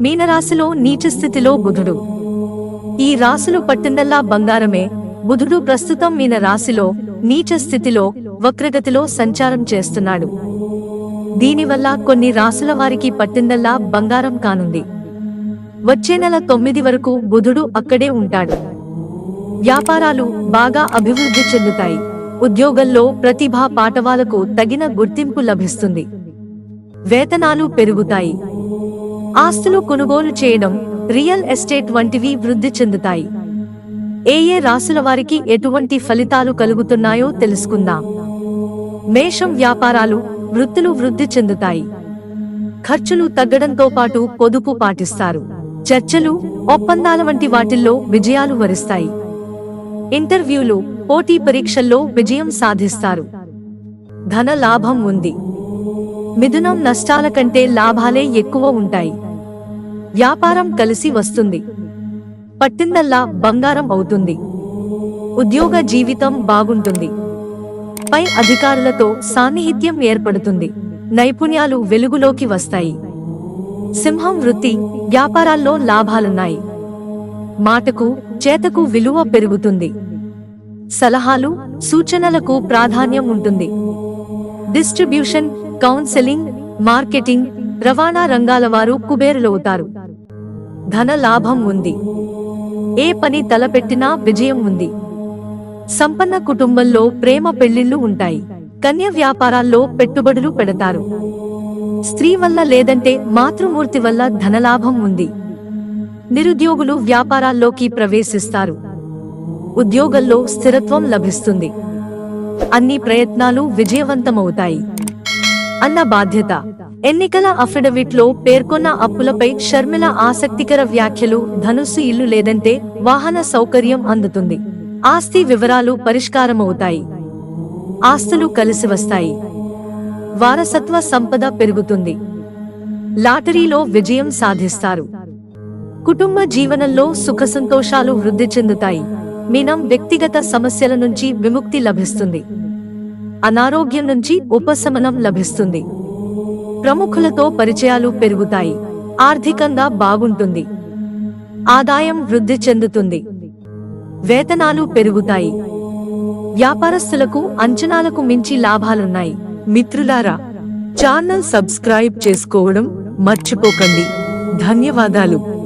మీనరాశిలో నీచ స్థితిలో బుధుడు. ఈ రాశులు పట్టిందల్లా బంగారమే. బుధుడు ప్రస్తుతం మీన రాశిలో నీచ స్థితిలో వక్రగతిలో సంచారం చేస్తున్నాడు. దీనివల్ల కొన్ని రాశుల వారికి పట్టిందల్లా బంగారం కానుంది. వచ్చే నెల తొమ్మిది వరకు బుధుడు అక్కడే ఉంటాడు. వ్యాపారాలు బాగా అభివృద్ధి చెందుతాయి. ఉద్యోగంలో ప్రతిభా పాఠవాలకు తగిన గుర్తింపు లభిస్తుంది. వేతనాలు పెరుగుతాయి. ఆస్తులు కొనుగోలు చేయడం రియల్ ఎస్టేట్ వంటివి వృద్ధి చెందుతాయి. ఏ ఏ రాసుల వారికి ఎటువంటి ఫలితాలు కలుగుతున్నాయో తెలుసుకుందాం. మేషం వ్యాపారాలు వృత్తులు వృద్ధి చెందుతాయి. ఖర్చులు తగ్గడంతో పాటు పొదుపు పాటిస్తారు. చర్చలు ఒప్పందాల వంటి వాటిల్లో విజయాలు వరిస్తాయి. ఇంటర్వ్యూలు పోటీ పరీక్షల్లో విజయం సాధిస్తారు. ధన లాభం ఉంది. మిథునం నష్టాల కంటే లాభాలే ఎక్కువ ఉంటాయి. వ్యాపారం కలిసి వస్తుంది. పట్టిందల్లా బంగారం అవుతుంది. ఉద్యోగ జీవితం బాగుంటుంది. పై అధికారులతో సాన్నిహిత్యం ఏర్పడుతుంది. నైపుణ్యాలు వెలుగులోకి వస్తాయి. సింహం వృత్తి వ్యాపారాల్లో లాభాలున్నాయి. మాటకు చేతకు విలువ పెరుగుతుంది. సలహాలు సూచనలకు ప్రాధాన్యం ఉంటుంది. డిస్ట్రిబ్యూషన్ కౌన్సెలింగ్ మార్కెటింగ్ రవాణా రంగాల వారు కుబేరులవుతారు ధన లాభం ఉంది. ఏ పని తలపెట్టినా విజయం ఉంది. సంపన్న కుటుంబంలో ప్రేమ పెళ్ళిళ్ళు ఉంటాయి. కన్య వ్యాపారాల్లో పెట్టుబడులు పెడతారు. స్త్రీ వల్ల లేదంటే మాతృమూర్తి వల్ల ధనలాభం ఉంది. నిరుద్యోగులు వ్యాపారాల్లోకి ప్రవేశిస్తారు. ఉద్యోగంలో స్థిరత్వం లభిస్తుంది. అన్ని ప్రయత్నాలు విజయవంతమవుతాయి. అన్న బాధ్యత. ఎన్నికల అఫిడవిట్లో పేర్కొన్న అప్పులపై షర్మిల ఆసక్తికర వ్యాఖ్యలు ధనుస్సు ఇల్లు లేదంటే వాహన సౌకర్యం అందుతుంది. ఆస్తి వివరాలు పరిష్కారమవుతాయి. ఆస్తులు కలిసి వస్తాయి. వారసత్వ సంపద పెరుగుతుంది. లాటరీలో విజయం సాధిస్తారు. కుటుంబ జీవనంలో సుఖసంతోషాలు వృద్ధి చెందుతాయి. మీనం వ్యక్తిగత సమస్యల నుంచి విముక్తి లభిస్తుంది. అనారోగ్యం నుంచి ఉపశమనం లభిస్తుంది. ప్రముఖులతో పరిచయాలు పెరుగుతాయి. ఆర్థికంగా బాగుంటుంది. ఆదాయం వృద్ధి చెందుతుంది. వేతనాలు పెరుగుతాయి. వ్యాపారస్తులకు అంచనాలకు మించి లాభాలున్నాయి. మిత్రులారా ఛానల్ సబ్స్క్రైబ్ చేసుకోవడం మర్చిపోకండి. ధన్యవాదాలు.